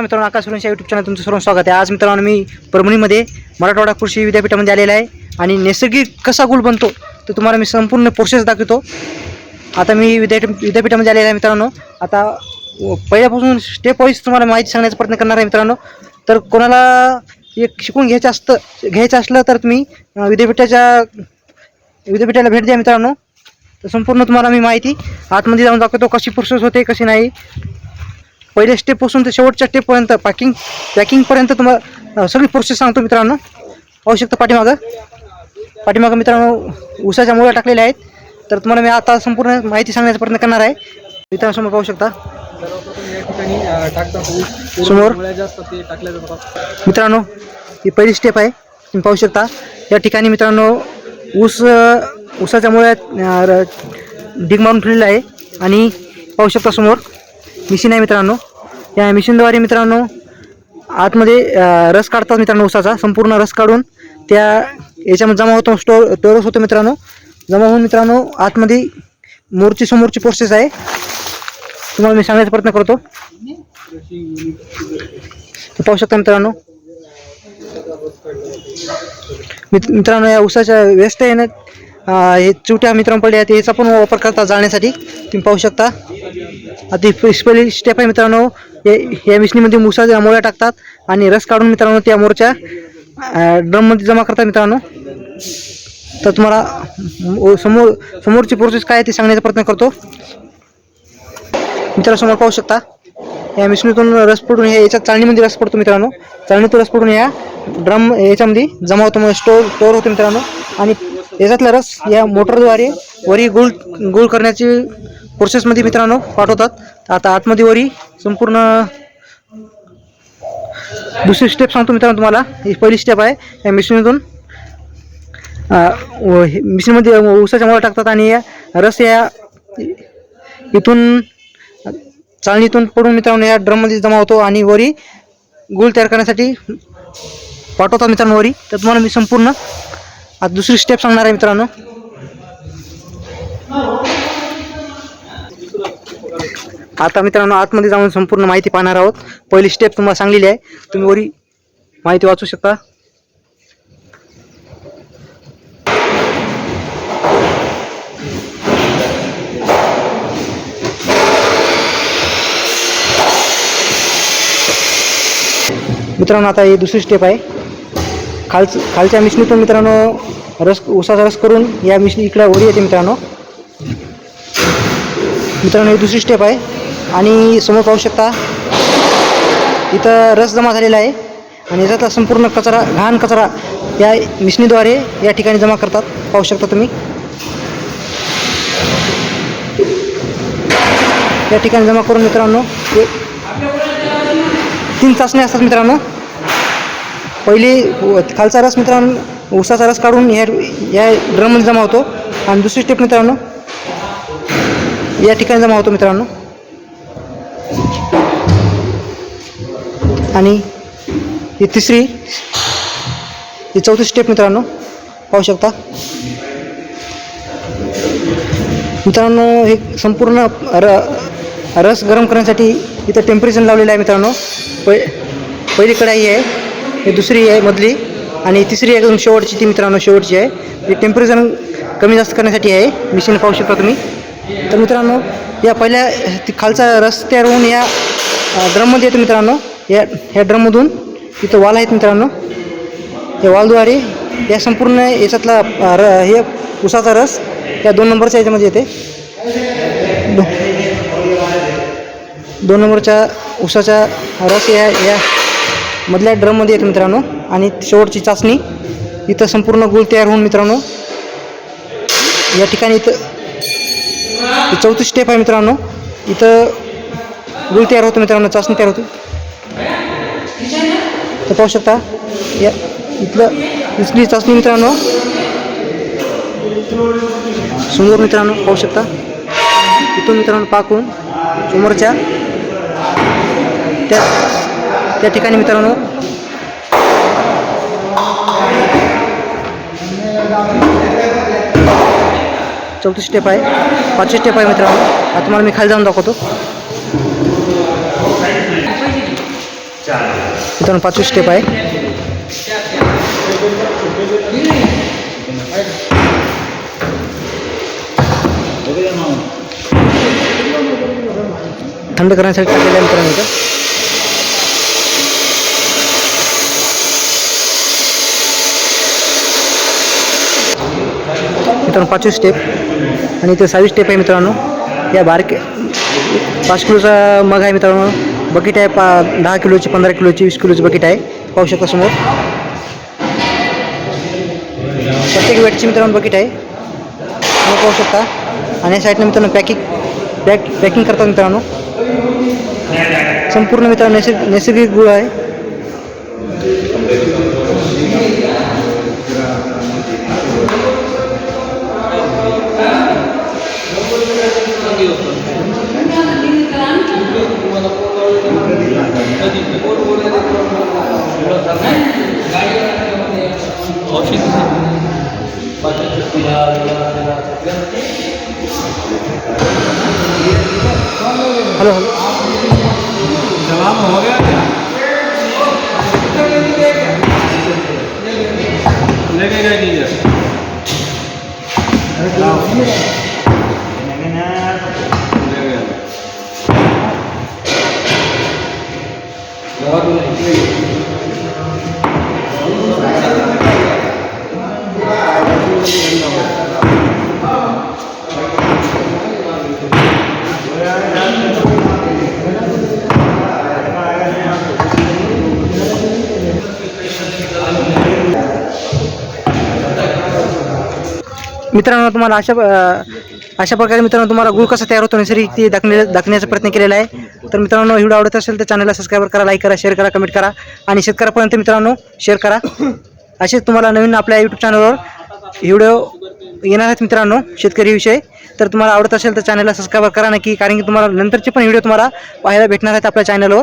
मित्रांनो आकाश Suresh YouTube channel तुमचं सर्व स्वागत आहे. आज मित्रांनो मी परभणीमध्ये मराठवाडा कृषी विद्यापीठामध्ये आलेला आहे आणि नैसर्गिक कसा गुल बनतो तर तुम्हाला मी संपूर्ण प्रोसेस दाखवतो. आता मी विद्यापीठ विद्यापीठामध्ये आलेला आहे मित्रांनो. आता पहिल्यापासून स्टेप वाईज तुम्हाला माहिती सांगण्याचा प्रयत्न करणार आहे मित्रांनो. तर कोणाला एक शिकून घ्यायचं असतं घ्यायचं असलं तर तुम्ही विद्यापीठाच्या विद्यापीठाला भेट द्या मित्रांनो. तर संपूर्ण तुम्हाला मी माहिती. आतमध्ये जाऊन दाखवतो कशी प्रोसेस होते कशी नाही. पहिल्या स्टेपपासून ते शेवटच्या स्टेपपर्यंत पॅकिंग पॅकिंगपर्यंत तुम्हाला सगळी प्रोसेस सांगतो मित्रांनो. पाहू शकता पाठीमागं. पाठीमागं मित्रांनो उसाच्या मुळ्या टाकलेल्या आहेत. तर तुम्हाला मी आता संपूर्ण माहिती सांगण्याचा प्रयत्न करणार आहे. मित्रांसमोर पाहू शकता. समोर. मित्रांनो ही पहिली स्टेप आहे. तुम्ही पाहू शकता. या ठिकाणी मित्रांनो ऊस उसाच्यामुळे र- डिग मारून फिरलेलं आहे. आणि पाहू शकता समोर मिशीन आहे मित्रांनो. या मिशीनद्वारे मित्रांनो आतमध्ये रस काढतात मित्रांनो ऊसाचा. संपूर्ण रस काढून त्या याच्यामध्ये जमा होतो स्टोर स्टोरेज होतो मित्रांनो. जमा होऊन मित्रांनो आतमध्ये मोरची समोरची प्रोसेस आहे. तुम्हाला मी सांगण्याचा प्रयत्न करतो. पाहू शकता मित्रांनो. मित्रांनो या ऊसाच्या वेस्ट आहे ना हे चुट्या मित्रांनो आहेत. याचा पण वापर करता जाळण्यासाठी तुम्ही पाहू शकता. आता पहिली स्टेप आहे मित्रांनो. या या मिशनीमध्ये मुसाच्या मोळ्या टाकतात आणि रस काढून मित्रांनो त्या मोरच्या ड्रममध्ये जमा करतात मित्रांनो. तर तुम्हाला समोर समोरची प्रोसेस काय आहे ते सांगण्याचा प्रयत्न करतो. मित्रांनो समोर पाहू शकता. या मिशनीतून रस पडून हे याच्या चाळणीमध्ये रस पडतो मित्रांनो. चाळणीतून रस पडून या ड्रम याच्यामध्ये जमा होतो. स्टोर स्टोर स्टोअर होतो मित्रांनो. आणि याच्यातला रस या मोटरद्वारे वरी गुळ गुळ करण्याची प्रोसेसमध्ये मित्रांनो पाठवतात. आता आतमध्ये वरी संपूर्ण दुसरी स्टेप सांगतो मित्रांनो तुम्हाला. ही पहिली स्टेप आहे. या मिश्रणीतून मिश्रणमध्ये उसाच्या मुळा टाकतात आणि या रस या इथून चाळणीतून पडून मित्रांनो या ड्रममध्ये जमा होतो आणि वरी गुळ तयार करण्यासाठी पाठवतात मित्रांनो वरी. तर तुम्हाला मी संपूर्ण आता दुसरी स्टेप सांगणार आहे मित्रांनो. आता मित्रांनो आतमध्ये जाऊन संपूर्ण माहिती पाहणार आहोत. पहिली स्टेप तुम्हाला सांगलेली आहे. तुम्ही वरी माहिती वाचू शकता. मित्रांनो आता ही दुसरी स्टेप आहे. खालच खालच्या मिशनीतून मित्रांनो रस उसाचा रस करून या मिशनी इकडं वरी येते मित्रांनो. मित्रांनो ही दुसरी स्टेप आहे. आणि समोर पाहू शकता इथं रस जमा झालेला आहे. आणि याच्यातला संपूर्ण कचरा घाण कचरा या मिशनीद्वारे या ठिकाणी जमा करतात. पाहू शकता तुम्ही. या ठिकाणी जमा करून मित्रांनो तीन चाचण्या असतात मित्रांनो. पहिली व- खालचा रस मित्रांनो उसाचा रस काढून या या ड्रममध्ये जमा होतो. आणि दुसरी स्टेप मित्रांनो या ठिकाणी जमा होतो मित्रांनो. आणि ही तिसरी ही चौथी स्टेप मित्रांनो पाहू शकता. मित्रांनो हे संपूर्ण र रस गरम करण्यासाठी इथं टेम्परेचर लावलेलं आहे मित्रांनो. पहि पहिली कढाई आहे ही दुसरी आहे मधली. आणि तिसरी एकदम शेवटची ती मित्रांनो शेवटची आहे. म्हणजे ती टेम्परेचर कमी जास्त करण्यासाठी आहे. मिशीन पाहू शकता तुम्ही. तर मित्रांनो या पहिल्या ती खालचा रस तयार होऊन या ड्रममध्ये येतो मित्रांनो. या ह्या ड्रममधून इथं वाल आहेत मित्रांनो. या वालद्वारे या संपूर्ण याच्यातला र हे उसाचा रस या दोन नंबरच्या याच्यामध्ये येते. दो दोन नंबरच्या उसाचा रस या या मधल्या ड्रममध्ये येतो मित्रांनो. आणि शेवटची चाचणी. इथं संपूर्ण गुळ तयार होऊन मित्रांनो. या ठिकाणी इथं चौथी स्टेप आहे मित्रांनो. इथं गुळ तयार होतो मित्रांनो चाचणी तयार होते. तर पाहू शकता या इथलं इथली चाचणी मित्रांनो. समोर मित्रांनो पाहू शकता. इथून मित्रांनो पाकून समोरच्या त्या त्या ठिकाणी मित्रांनो चौथी स्टेप आहे. पाचवी स्टेप आहे मित्रांनो. तुम्हाला मी खाली जाऊन दाखवतो. मित्रांनो पाचवी स्टेप आहे. थंड करण्यासाठी टाकलेलं आहे मित्रांनो इथं. मित्रांनो पाचवी स्टेप आणि इथे सहावी स्टेप आहे मित्रांनो. या बारके पाच किलोचा मग आहे मित्रांनो. बकेट आहे पा दहा किलोची पंधरा किलोची वीस किलोची बकेट आहे. पाहू शकता समोर. प्रत्येक वेटची मित्रांनो बकेट आहे. तुम्ही पाहू शकता. आणि या साईडनं मित्रांनो पॅकिंग पॅक पॅकिंग करतात मित्रांनो. संपूर्ण मित्रांनो नैसर्ग नैसर्गिक गुळ आहे. हॅलो हॅलो मित्रांनो तुम्हाला अशा अशा प्रकारे मित्रांनो तुम्हाला गुळ कसा तयार होतो नैसर्गिक ते दाखवण्या दाखवण्याचा प्रयत्न केलेला आहे. तर मित्रांनो व्हिडिओ आवडत असेल तर चॅनलला सबस्क्राईब करा लाईक करा शेअर करा कमेंट करा. आणि शेतकऱ्यापर्यंत मित्रांनो शेअर करा. असेच तुम्हाला नवीन आपल्या यूट्यूब चॅनलवर व्हिडिओ येणार आहेत मित्रांनो शेतकरी विषय. तर तुम्हाला आवडत असेल तर चॅनलला सबस्क्राईब करा नक्की कारण की तुम्हाला नंतरचे पण व्हिडिओ तुम्हाला पाहायला भेटणार आहेत आपल्या चॅनलवर